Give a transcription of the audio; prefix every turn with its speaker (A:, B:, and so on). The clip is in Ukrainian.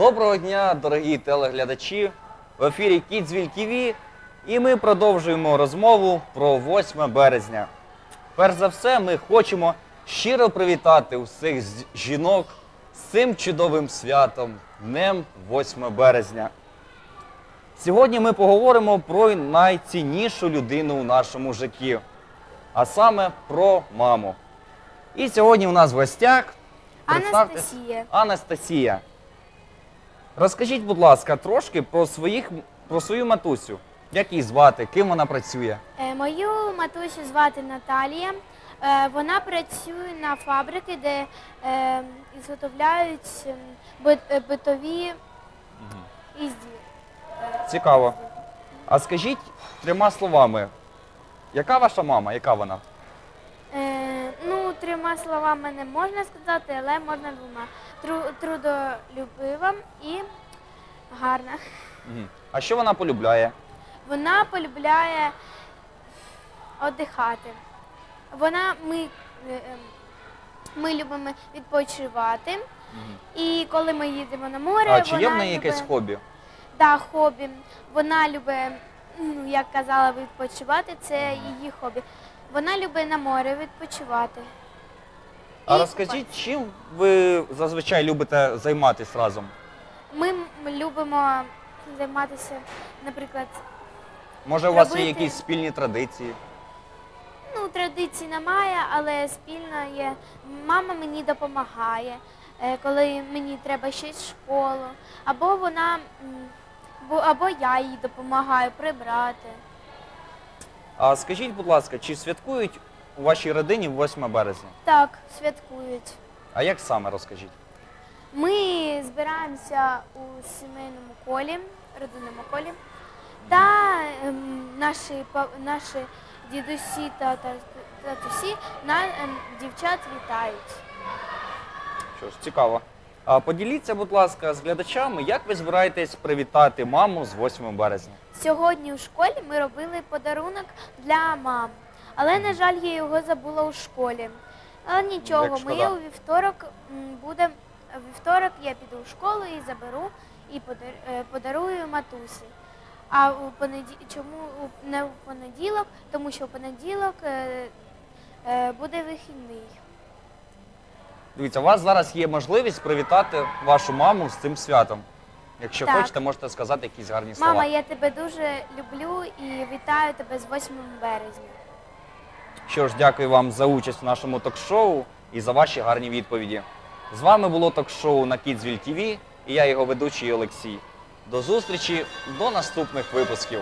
A: Доброго дня, дорогі телеглядачі! В ефірі Кідзвіль ТВ і ми продовжуємо розмову про 8 березня. Перш за все, ми хочемо щиро привітати усіх жінок з цим чудовим святом, Днем 8 березня. Сьогодні ми поговоримо про найціннішу людину у нашому житті, а саме про маму. І сьогодні у нас в гостях
B: Анастасія.
A: Анастасія. Розкажіть, будь ласка, трошки про, своїх, про свою матусю. Як її звати, ким вона працює?
B: Е, Мою матусю звати Наталія. Е, Вона працює на фабрики, де е, ізготовляють ем, бит- е, битові ізді.
A: Цікаво. А скажіть трьома словами, яка ваша мама? Яка вона?
B: Е, трьома словами не можна сказати, але можна двома. Тру- трудолюбива і гарна.
A: Мгм. А що вона полюбляє?
B: Вона полюбляє оддихати. Вона, ми, е, ем, ми любимо відпочивати. І коли ми їдемо на море,
A: А чи є
B: вона
A: в неї якесь
B: любить-
A: хобі?
B: Да, хобі. Вона любить, ну, як казала, відпочивати, це її хобі. Вона любить на море відпочивати.
A: А
B: І
A: розкажіть, чим ви зазвичай любите займатися разом?
B: Ми м- любимо займатися, наприклад,
A: Може, у вас є
B: Робити.
A: якісь спільні традиції?
B: ну, традицій немає, але спільно є. Мама мені допомагає, е, коли мені треба щось в школу, або вона, м, бо- або я їй допомагаю прибрати.
A: А скажіть, будь ласка, чи святкують у вашій родині 8 березня?
B: Так, святкують.
A: А як саме розкажіть?
B: Ми збираємося у сімейному колі, родинному колі, та ем, наші, па- наші дідусі та та- татусі на ем, дівчат вітають.
A: Що ж, цікаво. А поділіться, будь ласка, з глядачами, як ви збираєтесь привітати маму з 8 березня?
B: Сьогодні у школі ми робили подарунок для мам, але, на жаль, я його забула у школі. Але нічого,
A: Як
B: ми у вівторок м, буде у вівторок я піду в школу і заберу і подар- е, подарую матусі. А у понеді... чому у- не у понеділок? Тому що у понеділок е, е, буде вихідний.
A: Дивіться, у вас зараз є можливість привітати вашу маму з цим святом. Якщо
B: Так.
A: хочете, можете сказати якісь гарні слова.
B: Мама, я тебе дуже люблю і вітаю тебе з 8 березня.
A: Що ж, дякую вам за участь в нашому ток-шоу і за ваші гарні відповіді. З вами було ток-шоу на Kidsville TV і я його ведучий Олексій. До зустрічі, до наступних випусків.